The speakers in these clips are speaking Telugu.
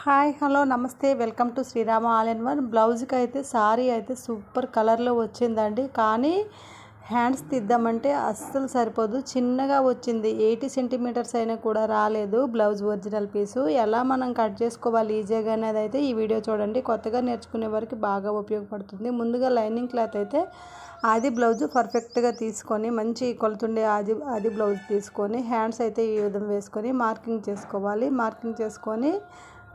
హాయ్ హలో నమస్తే welcome to Srirama all in one. బ్లౌజ్కి అయితే సారీ అయితే సూపర్ కలర్లో వచ్చిందండి. కానీ హ్యాండ్స్ తీద్దామంటే అస్సలు సరిపోదు. చిన్నగా వచ్చింది. ఎయిటీ సెంటీమీటర్స్ అయినా కూడా రాలేదు బ్లౌజ్ ఒరిజినల్ పీసు. ఎలా మనం కట్ చేసుకోవాలి ఈజీగా అనేది అయితే ఈ వీడియో చూడండి. కొత్తగా నేర్చుకునే వారికి బాగా ఉపయోగపడుతుంది. ముందుగా లైనింగ్ క్లాత్ అయితే ఆది బ్లౌజ్ పర్ఫెక్ట్గా తీసుకొని మంచి కొలుతుండే ఆది ఆది బ్లౌజ్ తీసుకొని హ్యాండ్స్ అయితే ఈ విధం వేసుకొని మార్కింగ్ చేసుకోవాలి. మార్కింగ్ చేసుకొని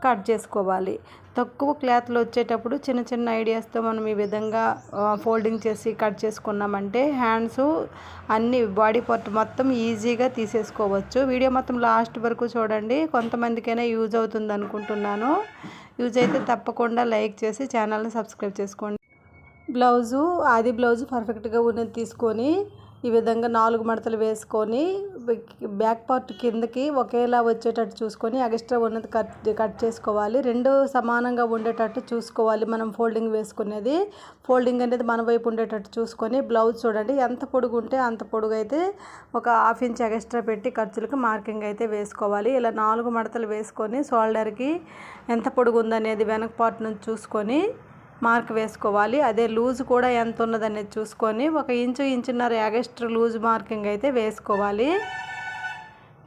కట్ చేసుకోవాలి. తక్కువ క్లాత్లు వచ్చేటప్పుడు చిన్న చిన్న ఐడియాస్తో మనం ఈ విధంగా ఫోల్డింగ్ చేసి కట్ చేసుకున్నామంటే హ్యాండ్స్ అన్ని బాడీ పార్ట్ మొత్తం ఈజీగా తీసేసుకోవచ్చు. వీడియో మొత్తం లాస్ట్ వరకు చూడండి. కొంతమందికైనా యూజ్ అవుతుంది అనుకుంటున్నాను. యూజ్ అయితే తప్పకుండా లైక్ చేసి ఛానల్ని సబ్స్క్రైబ్ చేసుకోండి. బ్లౌజు ఆది బ్లౌజు పర్ఫెక్ట్గా ఉన్నది తీసుకొని ఈ విధంగా నాలుగు మడతలు వేసుకొని బ్యాక్ పార్ట్ కిందకి ఒకేలా వచ్చేటట్టు చూసుకొని ఎక్స్ట్రా ఉన్నది కట్ కట్ చేసుకోవాలి. రెండు సమానంగా ఉండేటట్టు చూసుకోవాలి మనం ఫోల్డింగ్ వేసుకునేది. ఫోల్డింగ్ అనేది మన వైపు ఉండేటట్టు చూసుకొని బ్లౌజ్ చూడండి. ఎంత పొడుగు ఉంటే అంత పొడుగు అయితే ఒక హాఫ్ ఇంచ్ ఎక్స్ట్రా పెట్టి ఖర్చులకు మార్కింగ్ అయితే వేసుకోవాలి. ఇలా నాలుగు మడతలు వేసుకొని షోల్డర్కి ఎంత పొడుగు ఉందనేది వెనక పార్ట్ నుంచి చూసుకొని మార్క్ వేసుకోవాలి. అదే లూజ్ కూడా ఎంత ఉన్నదనేది చూసుకొని ఒక ఇంచు ఇంచున్నర ఎగస్ట్రా లూజ్ మార్కింగ్ అయితే వేసుకోవాలి.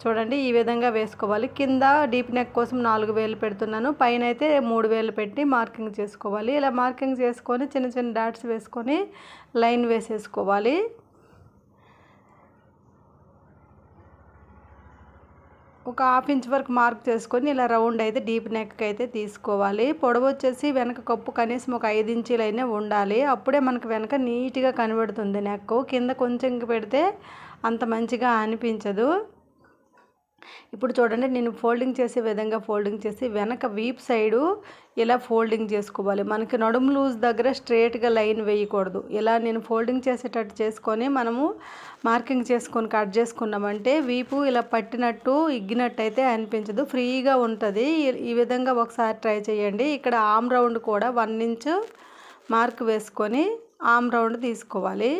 చూడండి ఈ విధంగా వేసుకోవాలి. కింద డీప్ నెక్ కోసం నాలుగు వేలు పెడుతున్నాను. పైన అయితే మూడు వేలు పెట్టి మార్కింగ్ చేసుకోవాలి. ఇలా మార్కింగ్ చేసుకొని చిన్న చిన్న డాట్స్ వేసుకొని లైన్ వేసేసుకోవాలి. ఒక హాఫ్ ఇంచ్ వరకు మార్క్ చేసుకొని ఇలా రౌండ్ అయితే డీప్ నెక్ అయితే తీసుకోవాలి. పొడవు వచ్చేసి వెనక కప్పు కనీసం ఒక ఐదు ఇంచీలైనా ఉండాలి. అప్పుడే మనకు వెనక నీట్గా కనబడుతుంది నెక్ కింద కొంచెం పెడితే అంత మంచిగా అనిపించదు. ఇప్పుడు చూడండి నేను ఫోల్డింగ్ చేసే విధంగా ఫోల్డింగ్ చేసి వెనక వీప్ సైడు ఇలా ఫోల్డింగ్ చేసుకోవాలి. మనకి నడుము లూజ్ దగ్గర స్ట్రేట్గా లైన్ వేయకూడదు. ఇలా నేను ఫోల్డింగ్ చేసేటట్టు చేసుకొని మనము మార్కింగ్ చేసుకొని కట్ చేసుకున్నామంటే వీపు ఇలా పట్టినట్టు ఇగ్గినట్టు అయితే అనిపించదు. ఫ్రీగా ఉంటుంది. ఈ విధంగా ఒకసారి ట్రై చేయండి. ఇక్కడ ఆమ్ రౌండ్ కూడా వన్ ఇంచ్ మార్క్ వేసుకొని ఆమ్ రౌండ్ తీసుకోవాలి.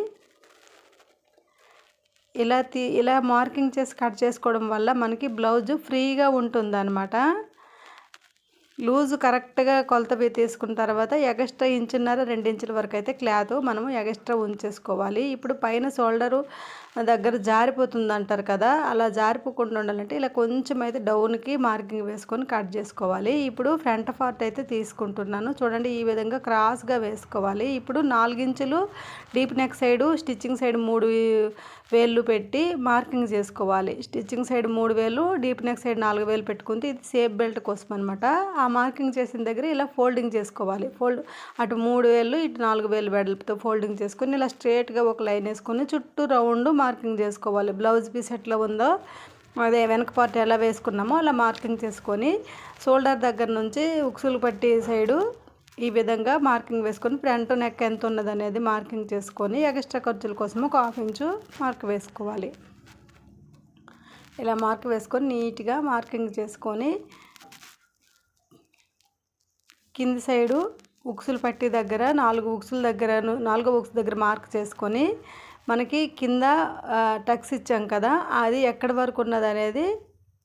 ఇలా తీ ఇలా మార్కింగ్ చేసి కట్ చేసుకోవడం వల్ల మనకి బ్లౌజ్ ఫ్రీగా ఉంటుందన్నమాట. లూజ్ కరెక్ట్గా కొలత తీసుకున్న తర్వాత ఎగస్ట్రా ఇంచున్నర రెండు ఇంచుల వరకు అయితే క్లాత్ మనము ఎగస్ట్రా ఉంచేసుకోవాలి. ఇప్పుడు పైన షోల్డరు దగ్గర జారిపోతుంది అంటారు కదా అలా జారిపోకుండా ఉండాలంటే ఇలా కొంచెం అయితే డౌన్కి మార్కింగ్ వేసుకొని కట్ చేసుకోవాలి. ఇప్పుడు ఫ్రంట్ పార్ట్ అయితే తీసుకుంటున్నాను. చూడండి ఈ విధంగా క్రాస్గా వేసుకోవాలి. ఇప్పుడు నాలుగించులు deep neck side stitching side మూడు వేళ్ళు పెట్టి మార్కింగ్ చేసుకోవాలి. స్టిచ్చింగ్ సైడ్ మూడు వేలు డీప్ నెక్ సైడ్ నాలుగు వేలు పెట్టుకుంటే ఇది సేఫ్ బెల్ట్ కోసం అనమాట ఆ మార్కింగ్ చేసిన దగ్గర ఇలా ఫోల్డింగ్ చేసుకోవాలి. ఫోల్డ్ అటు మూడు వేలు ఇటు నాలుగు వేలు వెడల్పుతో ఫోల్డింగ్ చేసుకొని ఇలా స్ట్రేట్గా ఒక లైన్ వేసుకొని చుట్టూ రౌండ్ మార్కింగ్ చేసుకోవాలి. బ్లౌజ్ పీస్ ఎట్లా ఉందో అదే వెనక పార్ట్ ఎలా వేసుకున్నామో అలా మార్కింగ్ చేసుకొని షోల్డర్ దగ్గర నుంచి ఉక్సులు పట్టి సైడు ఈ విధంగా మార్కింగ్ వేసుకొని ఫ్రంట్ నెక్ ఎంత ఉన్నది అనేది మార్కింగ్ చేసుకొని ఎక్స్ట్రా ఖర్చుల కోసం ఒక హాఫ్ ఇంచు మార్క్ వేసుకోవాలి. ఇలా మార్క్ వేసుకొని నీట్గా మార్కింగ్ చేసుకొని కింది సైడు ఉక్సులు పట్టి దగ్గర నాలుగు ఉక్సుల దగ్గర నాలుగో ఉక్స్ దగ్గర మార్క్ చేసుకొని మనకి కింద టక్స్ ఇచ్చాం కదా అది ఎక్కడి వరకు ఉన్నది అనేది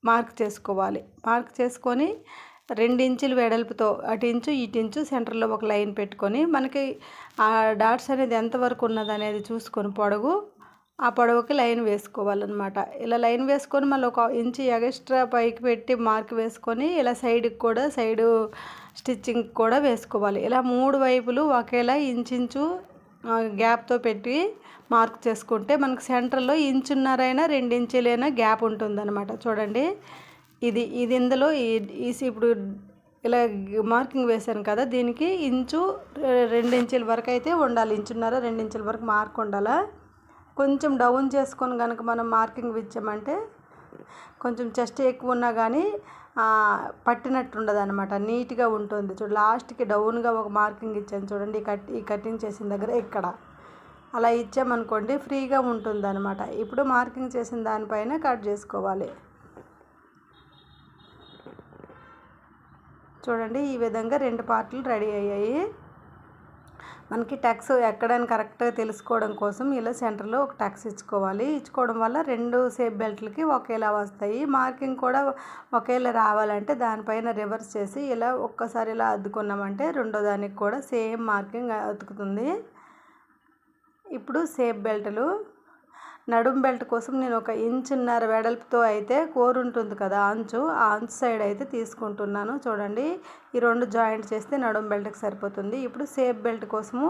మార్క్ చేసుకోవాలి. మార్క్ చేసుకొని రెండు ఇంచులు వెడల్పుతో అటు ఇంచు ఇటు ఇంచు సెంటర్లో ఒక లైన్ పెట్టుకొని మనకి ఆ డాట్స్ అనేది ఎంతవరకు ఉన్నది అనేది చూసుకొని పొడవు ఆ పొడవుకి లైన్ వేసుకోవాలన్నమాట. ఇలా లైన్ వేసుకొని మళ్ళీ ఒక ఇంచు ఎక్స్ట్రా పైకి పెట్టి మార్క్ వేసుకొని ఇలా సైడ్కి కూడా సైడు స్టిచ్చింగ్ కూడా వేసుకోవాలి. ఇలా మూడు వైపులు ఒకేలా ఇంచు గ్యాప్తో పెట్టి మార్క్ చేసుకుంటే మనకు సెంటర్లో ఇంచున్నరైనా రెండు ఇంచులైనా గ్యాప్ ఉంటుందన్నమాట. చూడండి. ఇది ఇది ఇందులో ఇప్పుడు ఇలా మార్కింగ్ వేశాను కదా దీనికి ఇంచు రెండు ఇంచుల వరకు అయితే ఉండాలి. ఇంచున్నర రెండు ఇంచుల వరకు మార్క్ ఉండాలా? కొంచెం డౌన్ చేసుకొని కనుక మనం మార్కింగ్ ఇచ్చామంటే కొంచెం చెస్ట్ ఎక్కువ ఉన్నా కానీ పట్టినట్టు ఉండదు అనమాట నీట్గా ఉంటుంది. చూడు లాస్ట్కి డౌన్గా ఒక మార్కింగ్ ఇచ్చాను చూడండి ఈ కట్ ఈ కటింగ్ చేసిన దగ్గర ఇక్కడ. అలా ఇచ్చామనుకోండి ఫ్రీగా ఉంటుంది అనమాట ఇప్పుడు మార్కింగ్ చేసిన దానిపైన కట్ చేసుకోవాలి. చూడండి ఈ విధంగా రెండు పార్ట్లు రెడీ అయ్యాయి. మనకి టక్స్ ఎక్కడని కరెక్ట్గా తెలుసుకోవడం కోసం ఇలా సెంటర్లో ఒక టక్స్ ఇచ్చుకోవాలి. ఇచ్చుకోవడం వల్ల రెండు సేఫ్ బెల్ట్లకి ఒకేలా వస్తాయి. మార్కింగ్ కూడా ఒకేలా రావాలంటే దానిపైన రివర్స్ చేసి ఇలా ఒక్కసారి ఇలా అద్దుకున్నామంటే రెండో దానికి కూడా సేమ్ మార్కింగ్ అతుకుతుంది. ఇప్పుడు సేఫ్ బెల్ట్లు నడుం బెల్ట్ కోసం నేను ఒక ఇంచున్నర వెడల్పుతో అయితే కోరు ఉంటుంది కదా అంచు. ఆ అంచు సైడ్ అయితే తీసుకుంటున్నాను. చూడండి ఈ రెండు జాయింట్ చేస్తే నడుం బెల్ట్కి సరిపోతుంది. ఇప్పుడు సేఫ్ బెల్ట్ కోసము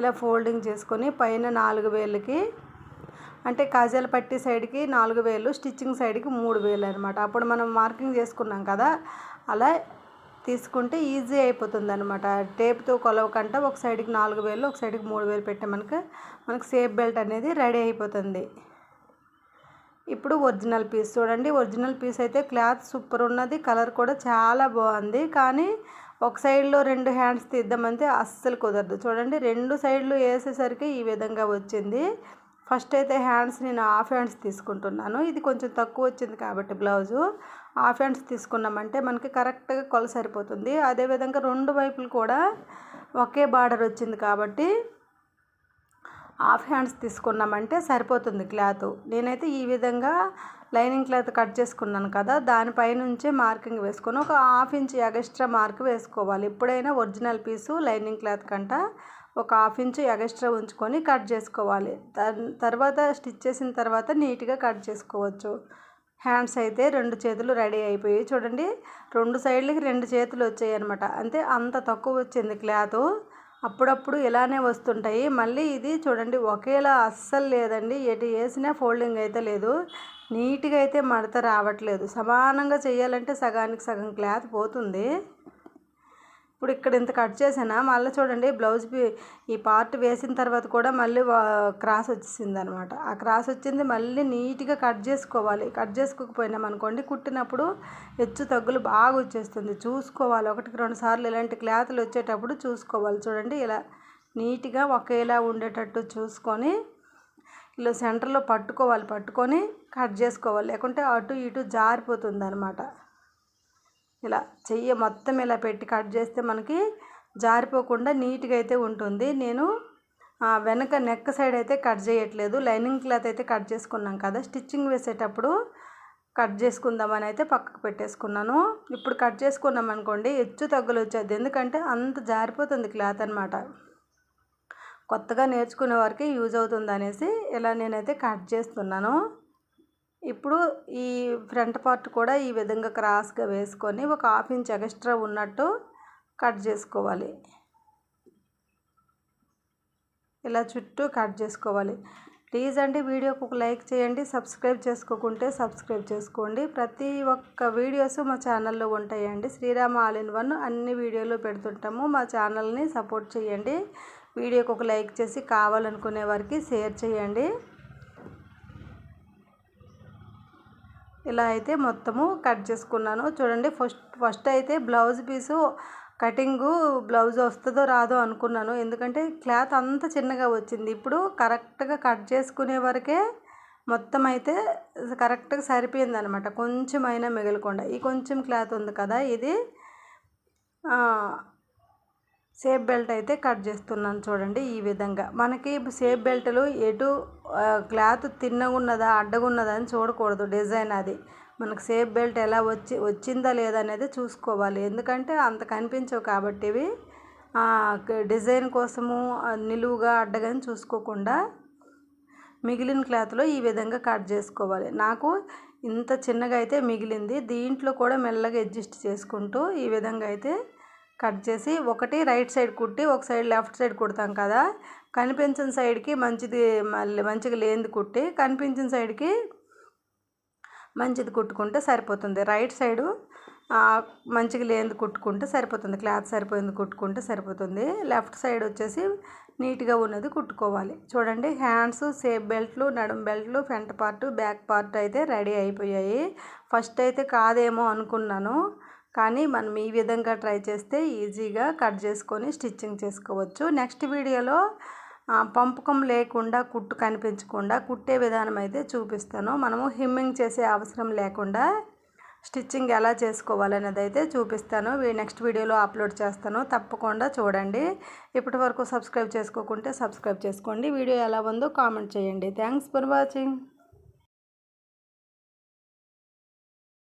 ఇలా ఫోల్డింగ్ చేసుకొని పైన నాలుగు వేలకి అంటే కాజాల పట్టి సైడ్కి నాలుగు వేలు స్టిచ్చింగ్ సైడ్కి మూడు వేలు అనమాట అప్పుడు మనం మార్కింగ్ చేసుకున్నాం కదా అలా తీసుకుంటే ఈజీ అయిపోతుంది అనమాట టేప్తో కొలవకంట ఒక సైడ్కి నాలుగు వేలు ఒక సైడ్కి మూడు వేలు పెట్టే మనకు మనకు సేఫ్ బెల్ట్ అనేది రెడీ అయిపోతుంది. ఇప్పుడు ఒరిజినల్ పీస్ చూడండి. ఒరిజినల్ పీస్ అయితే క్లాత్ సూపర్ ఉన్నది కలర్ కూడా చాలా బాగుంది. కానీ ఒక సైడ్లో రెండు హ్యాండ్స్ తీద్దామంటే అస్సలు కుదరదు. చూడండి రెండు సైడ్లు వేసేసరికి ఈ విధంగా వచ్చింది. ఫస్ట్ అయితే హ్యాండ్స్ నేను హాఫ్ హ్యాండ్స్ తీసుకుంటున్నాను. ఇది కొంచెం తక్కువ వచ్చింది కాబట్టి బ్లౌజు. హాఫ్ హ్యాండ్స్ తీసుకున్నామంటే మనకి కరెక్ట్గా కొల సరిపోతుంది. అదేవిధంగా రెండు వైపులు కూడా ఒకే బార్డర్ వచ్చింది కాబట్టి హాఫ్ హ్యాండ్స్ తీసుకున్నామంటే సరిపోతుంది క్లాత్. నేనైతే ఈ విధంగా లైనింగ్ క్లాత్ కట్ చేసుకున్నాను కదా దానిపైనుంచే మార్కింగ్ వేసుకొని ఒక హాఫ్ ఇంచ్ ఎగస్ట్రా మార్క్ వేసుకోవాలి. ఎప్పుడైనా ఒరిజినల్ పీసు లైనింగ్ క్లాత్ కంట ఒక హాఫ్ ఇంచ్ ఎగస్ట్రా ఉంచుకొని కట్ చేసుకోవాలి. తర్వాత స్టిచ్ చేసిన తర్వాత నీట్గా కట్ చేసుకోవచ్చు. హ్యాండ్స్ అయితే రెండు చేతులు రెడీ అయిపోయి చూడండి రెండు సైడ్లకి రెండు చేతులు వచ్చాయి అనమాట అంతే అంత తక్కువ వచ్చింది క్లాత్. అప్పుడప్పుడు ఇలానే వస్తుంటాయి. మళ్ళీ ఇది చూడండి ఒకేలా అస్సలు లేదండి. ఎటు వేసినా ఫోల్డింగ్ అయితే లేదు. నీట్గా అయితే మడత రావట్లేదు. సమానంగా చేయాలంటే సగానికి సగం క్లాత్ పోతుంది. ఇప్పుడు ఇక్కడ ఇంత కట్ చేసానా మళ్ళీ చూడండి బ్లౌజ్ ఈ పార్ట్ వేసిన తర్వాత కూడా మళ్ళీ క్రాస్ వచ్చేసింది అనమాట ఆ క్రాస్ వచ్చింది మళ్ళీ నీట్గా కట్ చేసుకోవాలి. కట్ చేసుకోకపోయినాం అనుకోండి కుట్టినప్పుడు హెచ్చు తగ్గులు బాగా వచ్చేస్తుంది. చూసుకోవాలి. ఒకటికి రెండు సార్లు ఇలాంటి క్లాత్లు వచ్చేటప్పుడు చూసుకోవాలి. చూడండి ఇలా నీట్గా ఒకేలా ఉండేటట్టు చూసుకొని ఇలా సెంటర్లో పట్టుకోవాలి. పట్టుకొని కట్ చేసుకోవాలి. లేకుంటే అటు ఇటు జారిపోతుంది అనమాట ఇలా చెయ్యి మొత్తం ఇలా పెట్టి కట్ చేస్తే మనకి జారిపోకుండా నీట్గా అయితే ఉంటుంది. నేను వెనక నెక్ సైడ్ అయితే కట్ చేయట్లేదు. లైనింగ్ క్లాత్ అయితే కట్ చేసుకున్నాం కదా స్టిచ్చింగ్ వేసేటప్పుడు కట్ చేసుకుందామని అయితే పక్కకు పెట్టేసుకున్నాను. ఇప్పుడు కట్ చేసుకున్నాం అనుకోండి హెచ్చు తగ్గులు వచ్చేది. ఎందుకంటే అంత జారిపోతుంది క్లాత్ అనమాట కొత్తగా నేర్చుకునే వారికి యూజ్ అవుతుంది అనేసి ఇలా నేనైతే కట్ చేస్తున్నాను. ఇప్పుడు ఈ ఫ్రంట్ పార్ట్ కూడా ఈ విధంగా క్రాస్గా వేసుకొని ఒక హాఫ్ ఇంచ్ ఎక్స్ట్రా ఉన్నట్టు కట్ చేసుకోవాలి. ఇలా చుట్టూ కట్ చేసుకోవాలి. ప్లీజ్ అండి వీడియోకి ఒక లైక్ చేయండి సబ్స్క్రైబ్ చేసుకోకుంటే సబ్స్క్రైబ్ చేసుకోండి. ప్రతి ఒక్క వీడియోస్ మా ఛానల్లో ఉంటాయండి. శ్రీరామ ఆల్ ఇన్ వన్ అన్ని వీడియోలు పెడుతుంటాము. మా ఛానల్ని సపోర్ట్ చేయండి. వీడియోకి ఒక లైక్ చేసి కావాలనుకునే వారికి షేర్ చేయండి. ఇలా అయితే మొత్తము కట్ చేసుకున్నాను. చూడండి ఫస్ట్ ఫస్ట్ అయితే బ్లౌజ్ పీసు కటింగు బ్లౌజ్ వస్తుందో రాదో అనుకున్నాను. ఎందుకంటే క్లాత్ అంత చిన్నగా వచ్చింది. ఇప్పుడు కరెక్ట్గా కట్ చేసుకునే వరకే మొత్తం అయితే కరెక్ట్గా సరిపోయింది అనమాట కొంచెం అయినా మిగలకుండా. ఈ కొంచెం క్లాత్ ఉంది కదా ఇది. సేఫ్ బెల్ట్ అయితే కట్ చేస్తున్నాను చూడండి ఈ విధంగా. మనకి సేఫ్ బెల్ట్లు ఎటు క్లాత్ తిన్నగున్నదా అడ్డగున్నదా అని చూడకూడదు డిజైన్ అది. మనకు సేఫ్ బెల్ట్ ఎలా వచ్చి వచ్చిందా లేదా అనేది చూసుకోవాలి. ఎందుకంటే అంత కనిపించవు కాబట్టి ఇవి డిజైన్ కోసము నిలువుగా అడ్డగాని చూసుకోకుండా మిగిలిన క్లాత్లో ఈ విధంగా కట్ చేసుకోవాలి. నాకు ఇంత చిన్నగా అయితే మిగిలింది. దీంట్లో కూడా మెల్లగా అడ్జస్ట్ చేసుకుంటూ ఈ విధంగా అయితే కట్ చేసి ఒకటి రైట్ సైడ్ కుట్టి ఒక సైడ్ లెఫ్ట్ సైడ్ కుడతాం కదా. కనిపించిన సైడ్కి మంచిది మళ్ళీ మంచిగా లేనిది కుట్టి కనిపించిన సైడ్కి మంచిది కుట్టుకుంటే సరిపోతుంది. రైట్ సైడు మంచిగా లేనిది కుట్టుకుంటే సరిపోతుంది. క్లాత్ సరిపోయింది కుట్టుకుంటే సరిపోతుంది. లెఫ్ట్ సైడ్ వచ్చేసి నీట్గా ఉన్నది కుట్టుకోవాలి. చూడండి హ్యాండ్స్ సేఫ్ బెల్ట్లు నడుం బెల్ట్లు ఫ్రంట్ పార్ట్ బ్యాక్ పార్ట్ అయితే రెడీ అయిపోయాయి. ఫస్ట్ అయితే కాదేమో అనుకున్నాను. కానీ మనం ఈ విధంగా ట్రై చేస్తే ఈజీగా కట్ చేసుకొని స్టిచ్చింగ్ చేసుకోవచ్చు. నెక్స్ట్ వీడియోలో పంపకం లేకుండా కుట్టు కనిపించకుండా కుట్టే విధానం అయితే చూపిస్తాను. మనము హిమ్మింగ్ చేసే అవసరం లేకుండా స్టిచ్చింగ్ ఎలా చేసుకోవాలనేది అయితే చూపిస్తాను నెక్స్ట్ వీడియోలో అప్లోడ్ చేస్తాను. తప్పకుండా చూడండి. ఇప్పటి వరకు సబ్స్క్రైబ్ చేసుకోకుంటే సబ్స్క్రైబ్ చేసుకోండి. వీడియో ఎలా ఉందో కామెంట్ చేయండి. Thanks for watching.